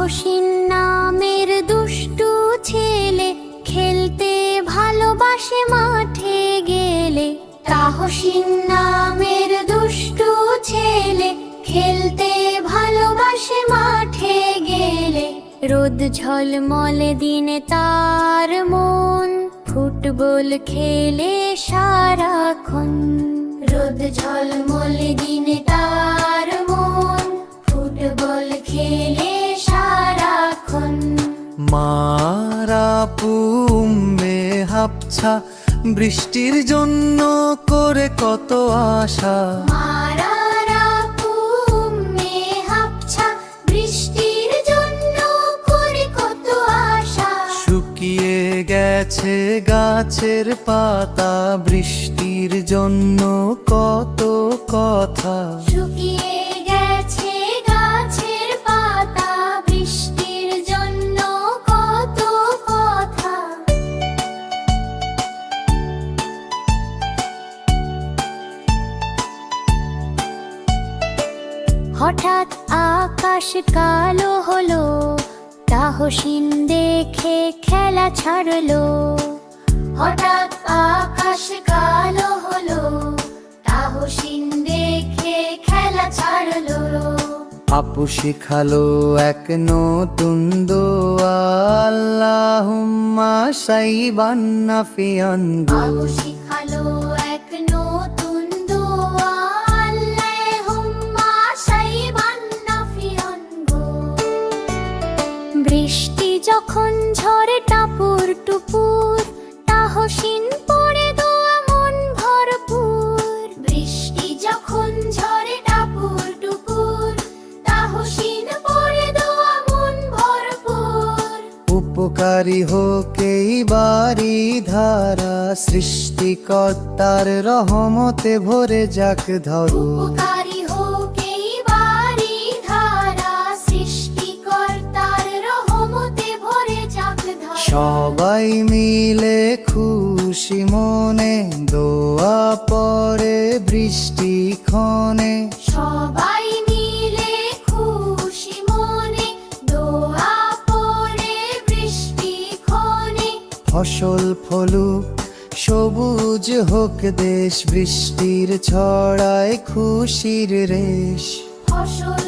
তাহসিন নামের দুষ্টু ছেলে খেলতে ভালোবাসে মাঠে গেলে। তাহসিন নামের দুষ্টু ছেলে খেলতে ভালোবাসে মাঠে গেলে। রোদ ঝলমলে দিনে তার মন, ফুটবল খেলে সারাক্ষণ। রোদ ঝলমলে দিনে তার মারা পুমে হাপছা বৃষ্টির জন্য করে কত আশা। মারারা পুমে হাপছা বৃষ্টির জন্য করে কত আশা। শুকিয়ে গেছে গাছের পাতা বৃষ্টির জন্য কত কথা। শুকিয়ে হঠাৎ আকাশ কালো হলো তাহসিন দেখে খেলা ছাড়লো। হঠাৎ আকাশ কালো হলো তাহসিন দেখে খেলা ছাড়লো। আপু শিখালো এক নতুন দোয়া আল্লাহুম্মা সাইবান্না ফিয়ান বাবু শিখালো এক নতুন যখন ঝরে টাপুর টুপুর তাহসিন পড়ে দোয়া মন ভরপুর। বৃষ্টি যখন ঝরে টাপুর টুপুর তাহসিন পড়ে দোয়া মন ভরপুর। উপকারী হোক এই বাড়ি ধারা সৃষ্টিকর্তার রহমতে ভরে যাক ধরো উপকারী সবাই মিলে খুশি মনে দোয়া পরে বৃষ্টি ক্ষণে। সবাই মিলে খুশি মনে দোয়া পড়ে বৃষ্টি ক্ষণে। ফসল ফলুক সবুজ হোক দেশ বৃষ্টির ছড়ায় খুশির রেশ। ফসল